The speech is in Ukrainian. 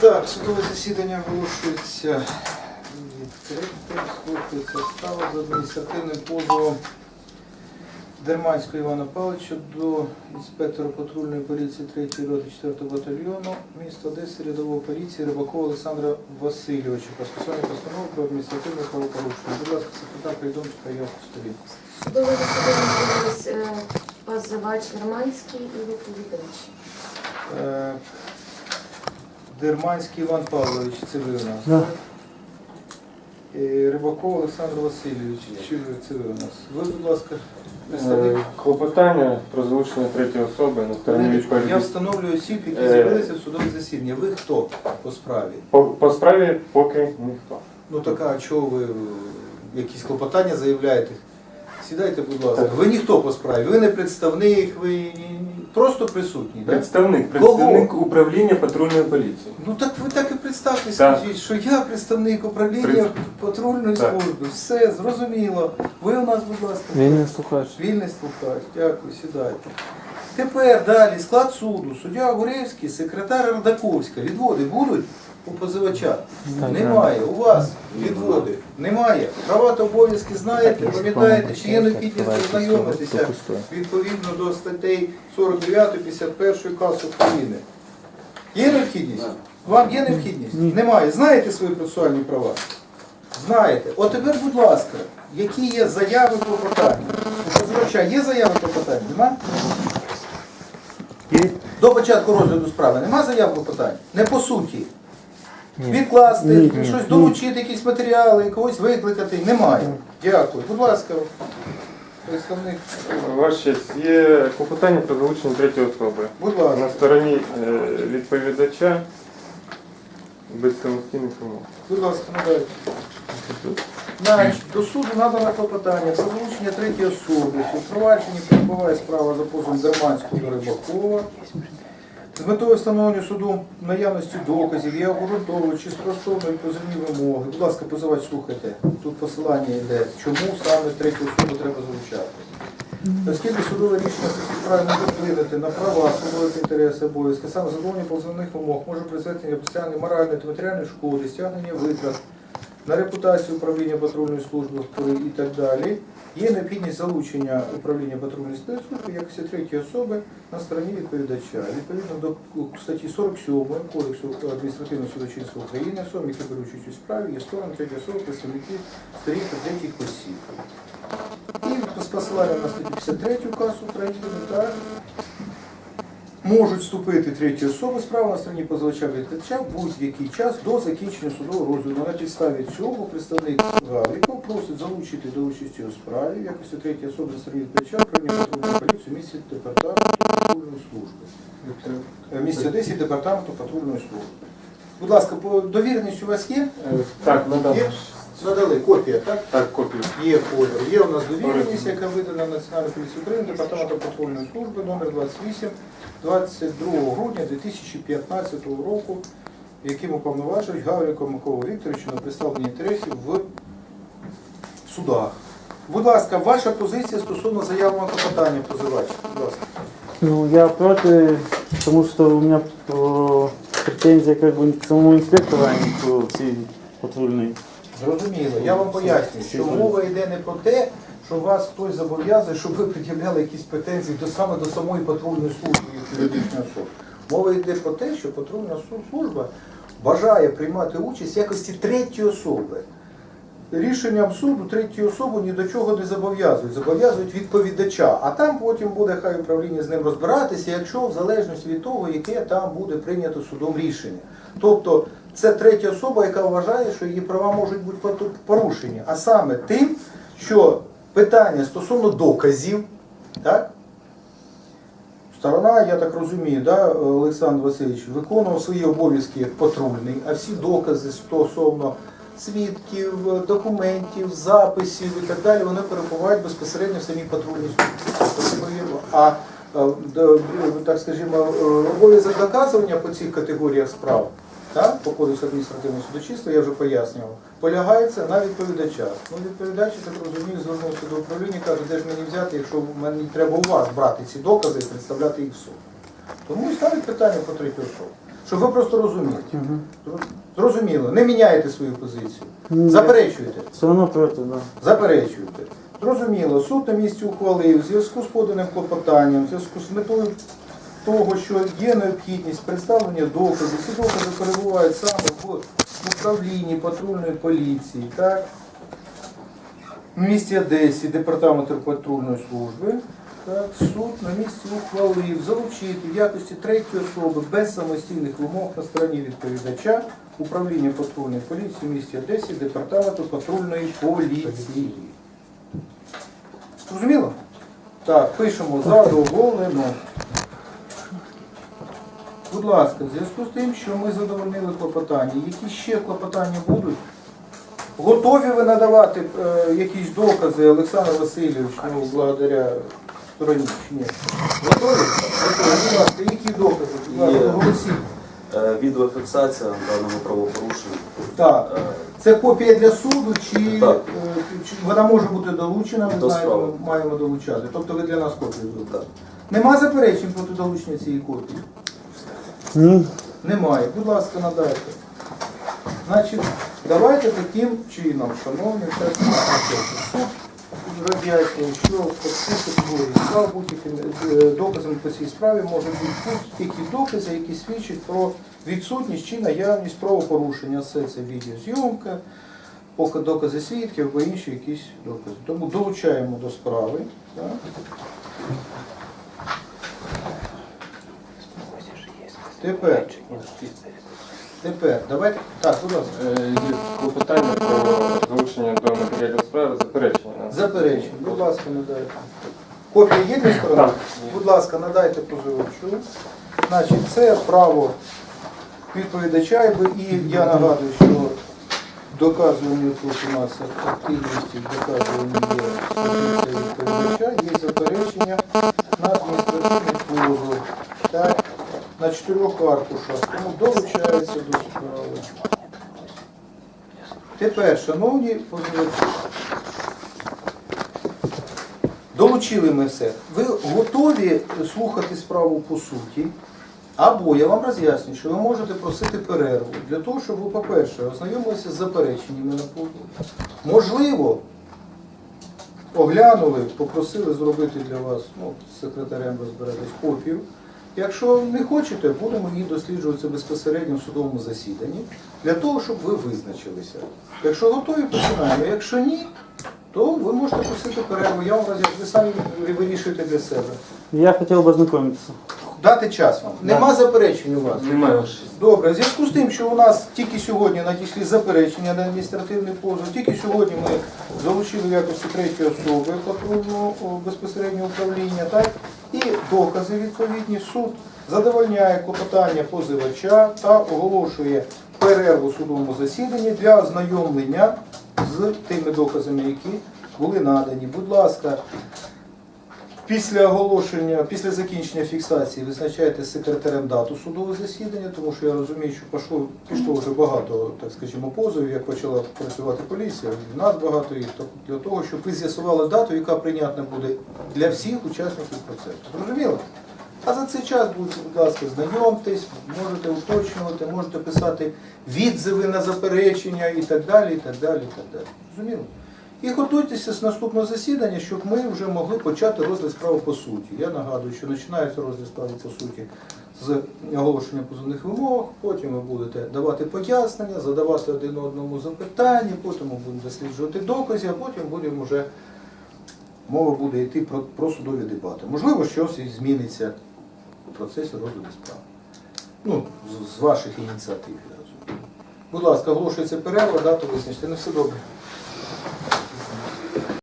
Так, судове засідання оголошується відкритим. Слухається справа за адміністративним позовом Дерманського Івана Павловича до інспектора патрульної поліції 3 роти 4 батальйону міста Одеси рядового поліції Рибакова Олександра Васильовича про скасування постанови про адміністративне правопорушення. Будь ласка, секретар повідомчика я сторін. Судове засідання е, позивач Германський і відповідач. Дерманський Іван Павлович, це ви у нас. Да. Е, Рибаков Олександр Васильович, чи ви це ви у нас? Ви, будь ласка, представник. Е, Клопотання про залучення третьої особи на стороні Я встановлюю осіб, які Е. з'явилися в судове засідання. Ви хто по справі? По, по справі поки ніхто. Ну така, а чого ви е, якісь клопотання заявляєте? Сідайте, будь ласка. Ви ніхто по справі, ви не представник, ви просто присутні. да? Представник, Кого? представник управління патрульної поліції. Ну так ви так і представте, Так. скажіть, що я представник управління Прис- патрульної Так. служби. Все, зрозуміло. Ви у нас, будь ласка. Вільний слухач. Вільний слухач, дякую, сідайте. Тепер далі склад суду. Суддя Гуревський, секретар Радаковська. Відводи будуть у позивача? Немає. У вас відводи? Немає. Права та обов'язки знаєте, пам'ятаєте, чи є необхідність ознайомитися відповідно до статей 49 51 КАС України. Є необхідність? Вам є необхідність? Немає. Знаєте свої процесуальні права? Знаєте. От тепер, будь ласка, які є заяви клопотання? У позивача є заяви клопотання? Нема? До початку розгляду справи нема заяв клопотань? Не по суті. Ні. Відкласти, Ні, ні, щось ні. долучити, якісь матеріали, когось викликати. Немає. Дякую. Будь ласка, представник. Ваша честь, є клопотання про залучення третьої особи. Будь ласка. На стороні е, відповідача без самостійних умов. Будь ласка, надалі. Значить, до суду надано клопотання про залучення третьої особи. У провадженні перебуває справа за позовом Дерманського до Рибакова. З метою встановлення суду наявності доказів є обґрунтовуючи спростовної позивні вимоги. Будь ласка, позивач, слухайте. Тут посилання йде. Чому саме третю особу треба залучати? Оскільки судове рішення справі може вплинути на права, судових інтереси, обов'язки, саме задоволення позовних вимог може призвести постійної моральної та матеріальної шкоди, стягнення витрат на репутацію управління патрульної служби і так далі. Є необхідність залучення управління патрульної спецслужби в якості третьої особи на стороні відповідача. Відповідно до статті 47 Кодексу адміністративного судочинства України, особи, які беруть участь у справі, є сторони третьої особи, представники сторін та третіх осіб. І з посиланням на статтю 53 КАС України, так, можуть вступити треті особи справа на стороні позивача відповідача в будь-який час до закінчення судового розгляду. На підставі цього представник Гавріков просить залучити до участі у справі в якості третьої особи на стороні відповідача управління патрульної поліції в департаменту патрульної служби. Е, Місті Одесі департаменту патрульної служби. Будь ласка, довіреність у вас є? Е, Так, надам. Надали копія, так? Так, копію. Є колір. Є у нас довіреність, яка видана Національною поліцією України, департаменту патрульної служби номер 28 22 грудня 2015 року, яким уповноважують Гавріка Миколу Вікторовича на представлення інтересів в судах. Будь ласка, ваша позиція стосовно заявленого клопотання позивач. Будь ласка. Ну, я против, потому что у меня э, претензия как бы к самому инспектору, а не к всей патрульной. Зрозуміло. Я вам пояснюю, що мова йде не про те, що вас хтось зобов'язує, щоб ви пред'являли якісь претензії до саме до самої патрульної служби як юридичної особи. Мова йде про те, що патрульна служба бажає приймати участь в якості третьої особи. Рішенням суду третю особу ні до чого не зобов'язують, зобов'язують відповідача, а там потім буде хай управління з ним розбиратися, якщо в залежності від того, яке там буде прийнято судом рішення. Тобто це третя особа, яка вважає, що її права можуть бути порушені, а саме тим, що питання стосовно доказів, так? Сторона, я так розумію, да, Олександр Васильович, виконував свої обов'язки як патрульний, а всі докази стосовно свідків, документів, записів і так далі, вони перебувають безпосередньо в самій патрульній службі. А е, так скажімо, обов'язок доказування по цих категоріях справ, так, по кодексу адміністративного судочинства, я вже пояснював, полягається на відповідача. Ну, відповідач, так розумію, звернувся до управління, каже, де ж мені взяти, якщо мені треба у вас брати ці докази і представляти їх в суд. Тому і ставить питання по третій особі. Щоб ви просто розуміли. Зрозуміло, не міняєте свою позицію. Ні. Заперечуєте. Все равно против, да. Заперечуєте. Зрозуміло, суд на місці ухвалив в зв'язку з поданим клопотанням, в зв'язку з метою того, що є необхідність представлення доказів, ці докази перебувають саме в управлінні патрульної поліції, так? В місті Одесі, департаменту патрульної служби. Так, суд на місці ухвалив залучити в якості третьої особи без самостійних вимог на стороні відповідача управління патрульної поліції в місті Одесі, департаменту патрульної поліції. Зрозуміло? Так, пишемо задоволено. Будь ласка, в зв'язку з тим, що ми задовольнили клопотання, які ще клопотання будуть? Готові ви надавати е, якісь докази, Олександр Васильович, ну, благодаря стороні ні? Готові? Готові. Будь ласка, які докази? Будь ласка, Є. оголосіть. Е, Відеофіксація даного правопорушення. Так. Е, Це копія для суду, чи, Так. е, чи вона може бути долучена, ми До знаємо, маємо долучати. Тобто ви для нас копію. Так. Нема заперечень проти долучення цієї копії? Ні. Немає. Будь ласка, надайте. Значить, давайте таким чином, шановні процесу. Суд роз'яснює, що категорії будь-якими е, доказами по цій справі можуть бути будь-які докази, які свідчать про відсутність чи наявність правопорушення. Все це відеозйомка, докази свідків або інші якісь докази. Тому долучаємо до справи. Так? Тепер. Тепер, давайте. Так, будь ласка. Е, Є клопотання про залучення до матеріалів справи, заперечення. Заперечень, будь ласка, надайте. Копія є для сторони? Так. Будь ласка, надайте позивачу. Значить, це право відповідача, і я нагадую, що доказування тут у нас активності доказування є відповідача, є заперечення на адміністративний позов. Так, на чотирьох аркушах, тому долучається до справи. Тепер, шановні позивачі, Долучили ми все. Ви готові слухати справу по суті? Або я вам роз'ясню, що ви можете просити перерву для того, щоб ви, по-перше, ознайомилися з запереченнями на позов. Можливо, оглянули, попросили зробити для вас, ну, з секретарем розберетесь копію. Якщо не хочете, будемо її досліджувати безпосередньо в судовому засіданні, для того, щоб ви визначилися. Якщо готові, починаємо. Якщо ні, то ви можете просити перерву. Я вам роз'ясню, ви самі вирішуєте для себе. Я хотел бы ознакомиться. Дати час вам. Нема заперечень у вас. Немає. Добре, в зв'язку з тим, що у нас тільки сьогодні надійшли заперечення на адміністративний позов, тільки сьогодні ми залучили в якості третьої особи патрульного безпосереднього управління, так? і докази відповідні. Суд задовольняє клопотання позивача та оголошує перерву судовому засіданні для ознайомлення з тими доказами, які були надані. Будь ласка, Після оголошення, після закінчення фіксації визначаєте з секретарем дату судового засідання, тому що я розумію, що пішло, пішло вже багато, так скажімо, позовів, як почала працювати поліція, і нас багато їх, для того, щоб ви з'ясували дату, яка прийнятна буде для всіх учасників процесу. Зрозуміло? А за цей час, будь ласка, знайомтесь, можете уточнювати, можете писати відзиви на заперечення і так далі, і так далі, і так далі. Зрозуміло? І готуйтеся з наступного засідання, щоб ми вже могли почати розгляд справи по суті. Я нагадую, що починається розгляд справи по суті з оголошення позовних вимог, потім ви будете давати пояснення, задавати один одному запитання, потім ми будемо досліджувати докази, а потім будемо вже мова буде йти про, про судові дебати. Можливо, щось зміниться у процесі розгляду справи. Ну, з, ваших ініціатив. я розумію. Будь ласка, оголошується перерва, дату визначте. Не все добре.